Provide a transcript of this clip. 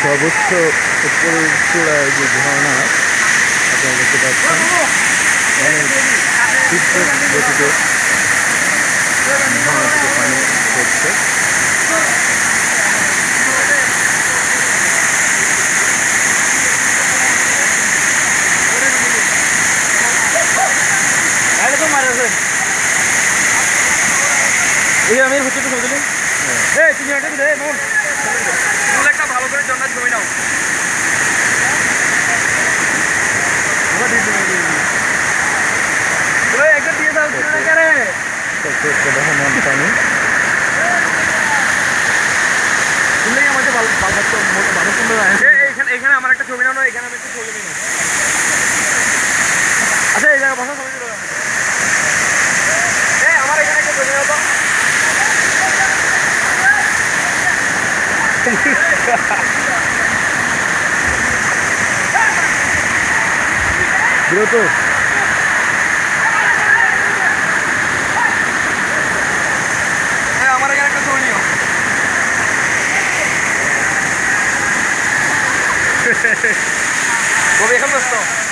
সর্বোচ্চ উপরের চূড়ায় যে ঝর্ণা আপনারা দেখতে পাচ্ছেন অনেক তীব্র গতিতে ঝর্ণা থেকে পানি পড়ছে এই আমি হচ্ছে তো ছবি তুলি এই তুমি দিলে মন এখানে আমার একটা ছবি নাও এখানে আমি একটা ছবি নিই। আচ্ছা এই জায়গায় বসা ছবি আমার এখানে একটা ছবি নাও তো এই আমার এখানে একটা ছবি নিও। কবি এখন ব্যস্ত।